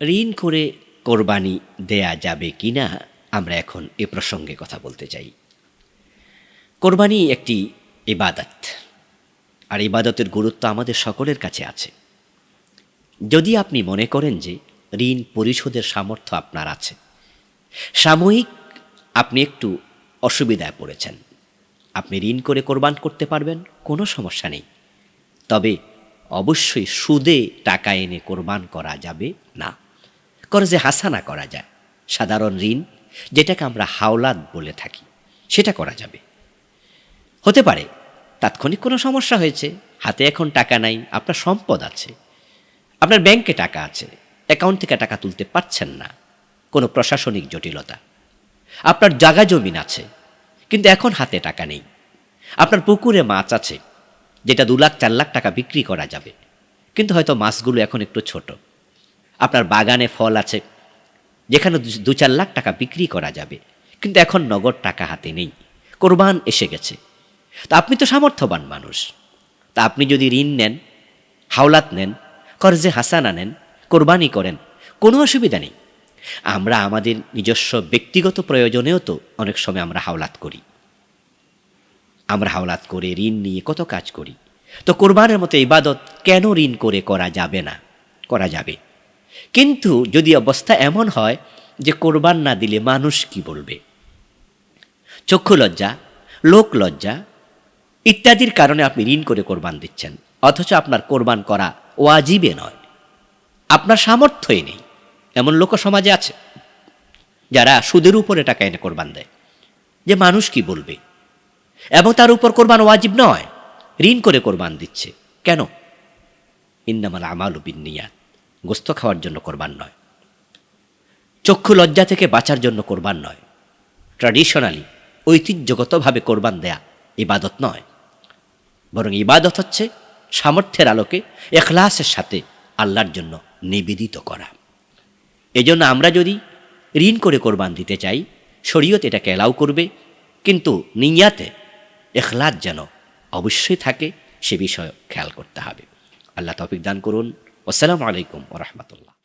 ঋণ করে কোরবানি দেয়া যাবে কি না আমরা এখন এ প্রসঙ্গে কথা বলতে চাই। কোরবানি একটি ইবাদত, আর ইবাদতের গুরুত্ব আমাদের সকলের কাছে আছে। যদি আপনি মনে করেন যে ঋণ পরিশোধের সামর্থ্য আপনার আছে, সাময়িক আপনি একটু অসুবিধায় পড়েছেন, আপনি ঋণ করে কোরবান করতে পারবেন, কোনো সমস্যা নেই। তবে অবশ্যই সুদে টাকা এনে কোরবান করা যাবে না। করজে হাসানা করা যায়। সাধারণ ঋণ, যেটাকে আমরা হাওলাত বলে থাকি, সেটা করা যাবে। হতে পারে, তাৎক্ষণিক কোনো সমস্যা হয়েছে, হাতে এখন টাকা নাই, আপনার সম্পদ আছে, আপনার ব্যাংকে টাকা আছে, অ্যাকাউন্ট থেকে টাকা তুলতে পারছেন না, কোনো প্রশাসনিক জটিলতা। আপনার জাগা জমিন আছে, কিন্তু এখন হাতে টাকা নেই। আপনার পুকুরে মাছ আছে, যেটা দু লাখ, চার লাখ টাকা বিক্রি করা যাবে, কিন্তু হয়তো মাছগুলো এখন একটু ছোট। আপনার বাগানে ফল আছে, যেখানে দু- চার লাখ টাকা বিক্রি করা যাবে, কিন্তু এখন নগদ টাকা হাতে নেই, কোরবান এসে গেছে। তা আপনি তো সামর্থ্যবান মানুষ। তা আপনি যদি ঋণ নেন, হাওলাত নেন, কর্জে হাসানা নেন, কোরবানি করেন, কোনো অসুবিধা নেই। আমরা আমাদের নিজস্ব ব্যক্তিগত প্রয়োজনেও তো অনেক সময় আমরা হাওলাত করি। আমরা হাওলাত করে ঋণ নিয়ে কত কাজ করি। তো কোরবানের মতো ইবাদত কেন ঋণ করে করা যাবে না? করা যাবে। কিন্তু যদি অবস্থা এমন হয় যে কোরবান না দিলে মানুষ কি বলবে? চক্ষু লজ্জা, লোক লজ্জা ইত্যাদির কারণে আপনি ঋণ করে কোরবান দিচ্ছেন, অথচ আপনার কোরবান করা ওয়াজিবে নয়। আপনার সামর্থ্যই নেই। এমন লোক সমাজে আছে, যারা সুদের উপরে টাকা এনে কোরবান দেয়। যে মানুষ কি বলবে? এবং তার উপর কোরবান ওয়াজিব নয়, ঋণ করে কোরবান দিচ্ছে। কেন? ইন্নামাল আমাল বিনিয়াত গোস্ত খাওয়ার জন্য কোরবান নয়। চক্ষু লজ্জা থেকে বাঁচার জন্য কোরবান নয়। ট্র্যাডিশনালি ঐতিহ্যগতভাবে কোরবান দেয়া ইবাদত নয়। বরং ইবাদত হচ্ছে সামর্থ্যের আলোকে, এখলাসের সাথে আল্লাহর জন্য নিবেদিত করা। এজন্য আমরা যদি ঋণ করে কোরবান দিতে চাই, শরীয়ত এটাকে অ্যালাউ করবে, কিন্তু নিয়াতে এখলাস যেন অবশ্যই থাকে, সে বিষয়ে খেয়াল করতে হবে। আল্লাহ তৌফিক দান করুন। والسلام عليكم ورحمة الله.